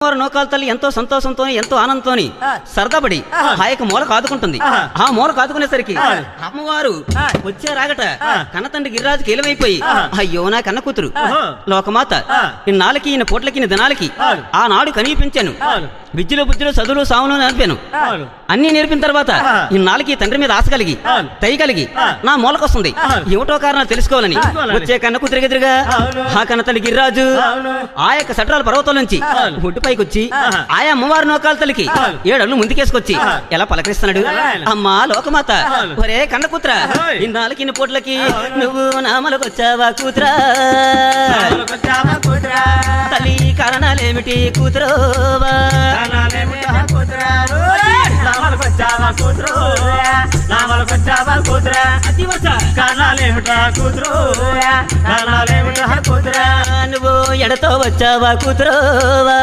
వారు నోకాల తల్లి ఎంతో సంతోషంతో ఎంతో ఆనందంతోని ఆ. సరదాపడి ఆ. యొక్క మూల కాదుకుంటుంది ఆ. మూల కాదుకునేసరికి. అమ్మవారు. వచ్చే రాగట. కన్నతండ్రి గిరిరాజు కీలమైపోయి ఆ. అయ్యో నా కన్న కూతురు. లోకమాత ఆ. ఇన్నాళ్ళకి ఈయన పూట్లకి దినాలకి ఆ. ఆనాడు కనిపించాను. విద్యలో బుద్ధిలో చదువులు సాములు నేర్పాను. అన్ని నేర్పిన తర్వాత ఈ తండ్రి మీద ఆశ కలిగి. దయ కలిగి. నా మూలకొస్తుంది. ఏమిటో కారణాలు తెలుసుకోవాలని. వచ్చే కన్న కూతురు ఎదురుగా అవును. ఆ కన్న తల్లి గిరిరాజు. ఆ యొక్క సట్రాల పర్వతం నుంచి అవును. ఒడ్డు పైకి వచ్చి. ఆయా అమ్మవారి నోకాల తల్లికి. ఏడళ్ళు ముందుకేసుకొచ్చి. ఎలా పలకరిస్తున్నాడు? అమ్మా లోకమాత. ఒరే కన్న కూతుర. ఇన్నాళ్ళకి ఇన్ని పూట్లకి. నువ్వు నామలకొచ్చావా కూతురా నామలకొచ్చావా కూతురా? తల్లి కారణాలేమిటి కూతురోవా కూతురు? నామలకొచ్చావా కూతురా? కారణాలేమిటా కూతురు? కారణాలేమిటా కూతురా? నువ్వు ఎడతో వచ్చావా కూతురోవా